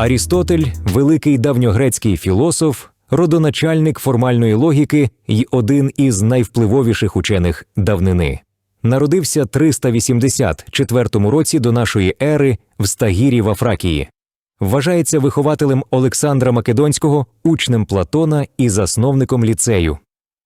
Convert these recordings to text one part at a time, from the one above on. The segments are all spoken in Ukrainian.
Арістотель, великий давньогрецький філософ, родоначальник формальної логіки й один із найвпливовіших учених давнини. Народився 384 році до нашої ери в Стагірі в Афракії. Вважається вихователем Олександра Македонського, учнем Платона і засновником ліцею.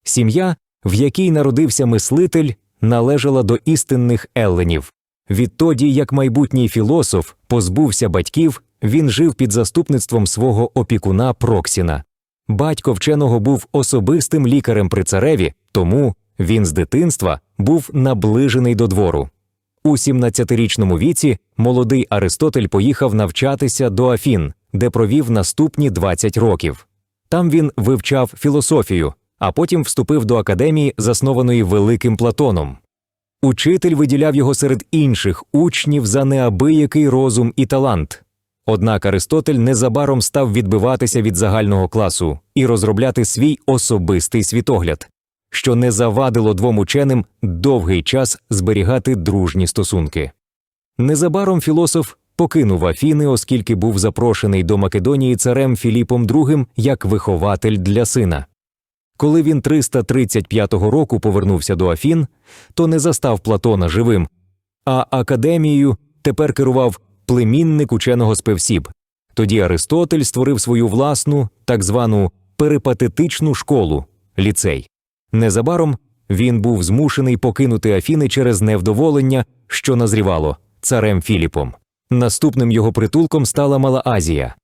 Сім'я, в якій народився мислитель, належала до істинних елленів. Відтоді, як майбутній філософ позбувся батьків, він жив під заступництвом свого опікуна Проксіна. Батько вченого був особистим лікарем при цареві, тому він з дитинства був наближений до двору. У 17-річному віці молодий Аристотель поїхав навчатися до Афін, де провів наступні 20 років. Там він вивчав філософію, а потім вступив до академії, заснованої великим Платоном. Учитель виділяв його серед інших учнів за неабиякий розум і талант. Однак Аристотель незабаром став відбиватися від загального класу і розробляти свій особистий світогляд, що не завадило двом ученим довгий час зберігати дружні стосунки. Незабаром філософ покинув Афіни, оскільки був запрошений до Македонії царем Філіпом II як вихователь для сина. Коли він 335 року повернувся до Афін, то не застав Платона живим, а академією тепер керував племінник ученого Спевсіб. Тоді Аристотель створив свою власну, так звану перипатетичну школу ліцей. Незабаром він був змушений покинути Афіни через невдоволення, що назрівало царем Філіпом. Наступним його притулком стала Мала Азія.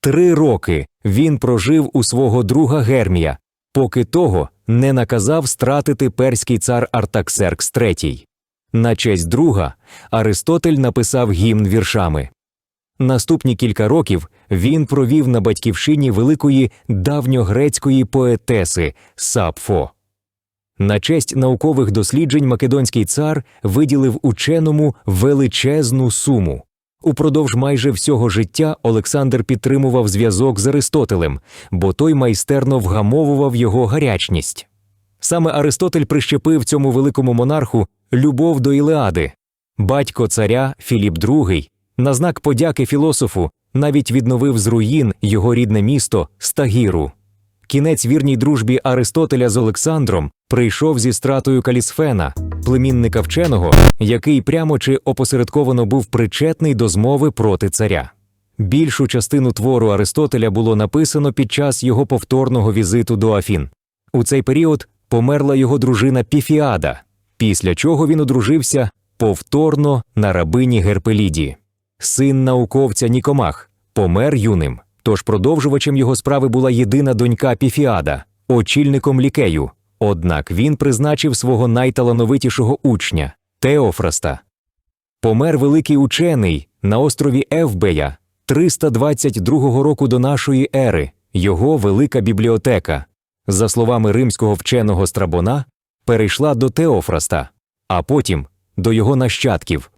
Три роки він прожив у свого друга Гермія, поки того не наказав стратити перський цар Артаксеркс III. На честь друга Аристотель написав гімн віршами. Наступні кілька років він провів на батьківщині великої давньогрецької поетеси Сапфо. На честь наукових досліджень македонський цар виділив ученому величезну суму. Упродовж майже всього життя Олександр підтримував зв'язок з Аристотелем, бо той майстерно вгамовував його гарячність. Саме Аристотель прищепив цьому великому монарху любов до Ілеади. Батько царя Філіп II на знак подяки філософу навіть відновив з руїн його рідне місто Стагіру. Кінець вірній дружбі Аристотеля з Олександром прийшов зі стратою Калісфена, племінника вченого, який прямо чи опосередковано був причетний до змови проти царя. Більшу частину твору Аристотеля було написано під час його повторного візиту до Афін. У цей період померла його дружина Піфіада, після чого він одружився повторно на рабині Герпеліді. Син науковця Нікомах помер юним, тож продовжувачем його справи була єдина донька Піфіада, очільником лікею. Однак він призначив свого найталановитішого учня Теофраста. Помер великий учений на острові Евбея 322 року до нашої ери, його велика бібліотека, за словами римського вченого Страбона, перейшла до Теофраста, а потім до його нащадків